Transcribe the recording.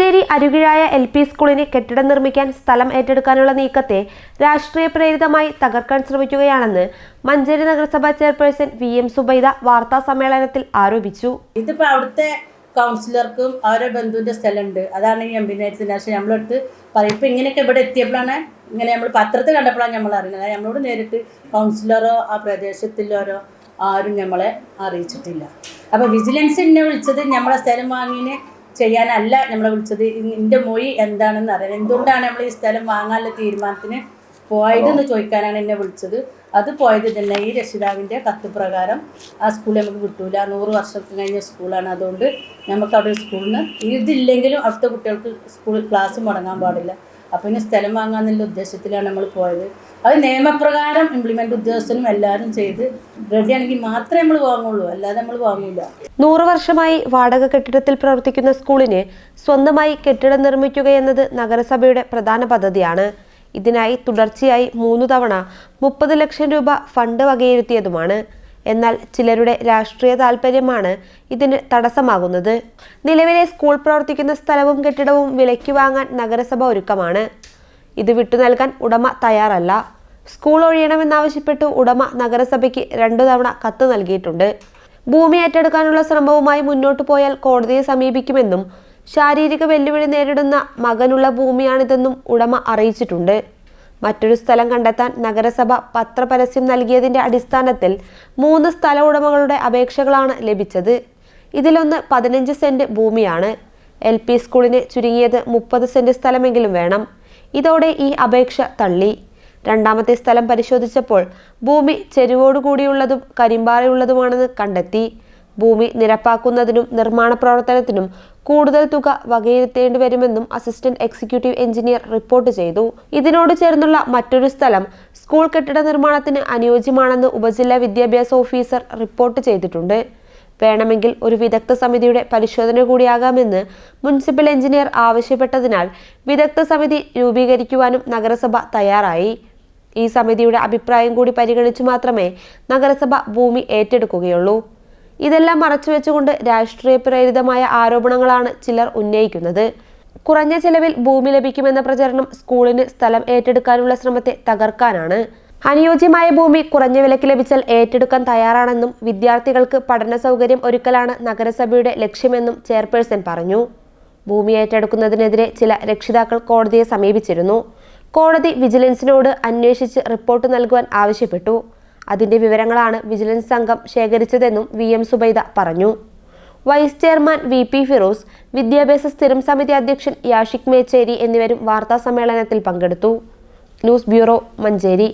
Manjeri അരുകിഴായ L P സ്കൂളിന് കെട്ടിടം നിർമ്മിക്കാൻ സ്ഥലം ഏറ്റെടുക്കാനുള്ള നീക്കത്തെ രാഷ്ട്രീയ പ്രേരിതമായി തകർക്കാൻ ശ്രമിക്കുകയാണെന്ന് മഞ്ചേരി നഗരസഭാ ചെയർപേഴ്സൺ വി എം സുബൈദ വാർത്താ സമ്മേളനത്തിൽ ആരോപിച്ചു. ഇതിപ്പോ അവിടുത്തെ കൗൺസിലർക്കും അവരുടെ ബന്ധുവിന്റെ സ്ഥലമുണ്ട്. അതാണ് ഈ എംബിനേറ്റ്സിന്റെ പക്ഷേ നമ്മളടുത്ത് പറയും. ഇപ്പം ഇങ്ങനെയൊക്കെ ഇവിടെ എത്തിയപ്പോഴാണ് ഇങ്ങനെ നമ്മൾ പത്രത്തിൽ കണ്ടപ്പോഴാണ് നമ്മൾ അറിയുന്നത്. നമ്മളോട് നേരിട്ട് കൗൺസിലറോ ആ പ്രദേശത്തിലോരോ ആരും നമ്മളെ അറിയിച്ചിട്ടില്ല. അപ്പോൾ വിജിലൻസ് എന്നെ വിളിച്ചത് നമ്മളെ സ്ഥലം വാങ്ങിന് ചെയ്യാനല്ല നമ്മളെ വിളിച്ചത്. എന്റെ മൊഴി എന്താണെന്ന് അറിയാൻ. എന്തുകൊണ്ടാണ് നമ്മൾ ഈ സ്ഥലം വാങ്ങാനുള്ള തീരുമാനത്തിന് പോയതെന്ന് ചോദിക്കാനാണ് എന്നെ വിളിച്ചത്. അത് പോയത് തന്നെ ഈ രക്ഷിതാവിന്റെ കത്ത് പ്രകാരം. ആ സ്കൂൾ നമുക്ക് കിട്ടൂല. നൂറ് വർഷം കഴിഞ്ഞ സ്കൂളാണ്. അതുകൊണ്ട് നമുക്ക് അവിടെ സ്കൂളിൽ നിന്ന് ഇതില്ലെങ്കിലും അവിടുത്തെ കുട്ടികൾക്ക് സ്കൂൾ ക്ലാസ് മുടങ്ങാൻ പാടില്ല. അപ്പോൾ ഇനി സ്ഥലം വാങ്ങാമെന്നുള്ള ഉദ്ദേശത്തിലാണ് നമ്മൾ പോയത്. അത് നിയമപ്രകാരം ഇംപ്ലിമെന്റ് ഉദ്യോഗസ്ഥനും എല്ലാവരും ചെയ്ത് റെഡിയാണെങ്കിൽ മാത്രമേ നമ്മൾ വാങ്ങുള്ളൂ. അല്ലാതെ നമ്മൾ വാങ്ങൂല. നൂറ് വർഷമായി വാടക കെട്ടിടത്തിൽ പ്രവർത്തിക്കുന്ന സ്കൂളിന് സ്വന്തമായി കെട്ടിടം നിർമ്മിക്കുക എന്നത് നഗരസഭയുടെ പ്രധാന പദ്ധതിയാണ്. ഇതിനായി തുടർച്ചയായി മൂന്നു തവണ മുപ്പത് ലക്ഷം രൂപ ഫണ്ട് വകയിരുത്തിയതുമാണ്. എന്നാൽ ചിലരുടെ രാഷ്ട്രീയ താൽപ്പര്യമാണ് ഇതിന് തടസ്സമാകുന്നത്. നിലവിലെ സ്കൂൾ പ്രവർത്തിക്കുന്ന സ്ഥലവും കെട്ടിടവും വിലയ്ക്ക് വാങ്ങാൻ നഗരസഭ ഒരുക്കമാണ്. ഇത് വിട്ടു നൽകാൻ ഉടമ തയ്യാറല്ല. സ്കൂൾ ഒഴിയണമെന്നാവശ്യപ്പെട്ട് ഉടമ നഗരസഭയ്ക്ക് രണ്ടു തവണ കത്ത് നൽകിയിട്ടുണ്ട്. ഭൂമി ഏറ്റെടുക്കാനുള്ള ശ്രമവുമായി മുന്നോട്ടു പോയാൽ കോടതിയെ സമീപിക്കുമെന്നും ശാരീരിക വെല്ലുവിളി നേരിടുന്ന മകനുള്ള ഭൂമിയാണിതെന്നും ഉടമ അറിയിച്ചിട്ടുണ്ട്. മറ്റൊരു സ്ഥലം കണ്ടെത്താൻ നഗരസഭ പത്രപരസ്യം നൽകിയതിന്റെ അടിസ്ഥാനത്തിൽ മൂന്ന് സ്ഥല ഉടമകളുടെ അപേക്ഷകളാണ് ലഭിച്ചത്. ഇതിലൊന്ന് പതിനഞ്ച് സെന്റ് ഭൂമിയാണ്. എൽ പി സ്കൂളിന് ചുരുങ്ങിയത് മുപ്പത് സെന്റ് സ്ഥലമെങ്കിലും വേണം. ഇതോടെ ഈ അപേക്ഷ തള്ളി. രണ്ടാമത്തെ സ്ഥലം പരിശോധിച്ചപ്പോൾ ഭൂമി ചെരുവോടുകൂടിയുള്ളതും കരിമ്പാറയുള്ളതുമാണെന്ന് കണ്ടെത്തി. ഭൂമി നിരപ്പാക്കുന്നതിനും നിർമ്മാണ പ്രവർത്തനത്തിനും കൂടുതൽ തുക വകയിരുത്തേണ്ടി വരുമെന്നും അസിസ്റ്റന്റ് എക്സിക്യൂട്ടീവ് എഞ്ചിനീയർ റിപ്പോർട്ട് ചെയ്തു. ഇതിനോട് ചേർന്നുള്ള മറ്റൊരു സ്ഥലം സ്കൂൾ കെട്ടിട നിർമ്മാണത്തിന് അനുയോജ്യമാണെന്ന് ഉപജില്ലാ വിദ്യാഭ്യാസ ഓഫീസർ റിപ്പോർട്ട് ചെയ്തിട്ടുണ്ട്. വേണമെങ്കിൽ ഒരു വിദഗ്ധ സമിതിയുടെ പരിശോധന കൂടിയാകാമെന്ന് മുനിസിപ്പൽ എഞ്ചിനീയർ ആവശ്യപ്പെട്ടതിനാൽ വിദഗ്ധ സമിതി രൂപീകരിക്കുവാനും നഗരസഭ തയ്യാറായി. ഈ സമിതിയുടെ അഭിപ്രായം കൂടി പരിഗണിച്ചു മാത്രമേ നഗരസഭ ഭൂമി ഏറ്റെടുക്കുകയുള്ളൂ. ഇതെല്ലാം മറച്ചുവെച്ചുകൊണ്ട് രാഷ്ട്രീയ പ്രേരിതമായ ആരോപണങ്ങളാണ് ചിലർ ഉന്നയിക്കുന്നത്. കുറഞ്ഞ ചെലവിൽ ഭൂമി ലഭിക്കുമെന്ന പ്രചരണം സ്കൂളിന് സ്ഥലം ഏറ്റെടുക്കാനുള്ള ശ്രമത്തെ തകർക്കാനാണ്. അനുയോജ്യമായ ഭൂമി കുറഞ്ഞ വിലയ്ക്ക് ലഭിച്ചാൽ ഏറ്റെടുക്കാൻ തയ്യാറാണെന്നും വിദ്യാർത്ഥികൾക്ക് പഠന സൗകര്യം ഒരുക്കലാണ് നഗരസഭയുടെ ലക്ഷ്യമെന്നും ചെയർപേഴ്സൺ പറഞ്ഞു. ഭൂമി ഏറ്റെടുക്കുന്നതിനെതിരെ ചില രക്ഷിതാക്കൾ കോടതിയെ സമീപിച്ചിരുന്നു. കോടതി വിജിലൻസിനോട് അന്വേഷിച്ച് റിപ്പോർട്ട് നൽകുവാൻ ആവശ്യപ്പെട്ടു. അതിന്റെ വിവരങ്ങളാണ് വിജിലൻസ് സംഘം ശേഖരിച്ചതെന്നും വി എം സുബൈദ പറഞ്ഞു. Vice chairman V P Firoz വിദ്യാഭ്യാസ സ്ഥിരം സമിതി അധ്യക്ഷൻ യാഷിക് മേച്ചേരി എന്നിവരും വാർത്താ സമ്മേളനത്തിൽ പങ്കെടുത്തു. News bureau Manjeri.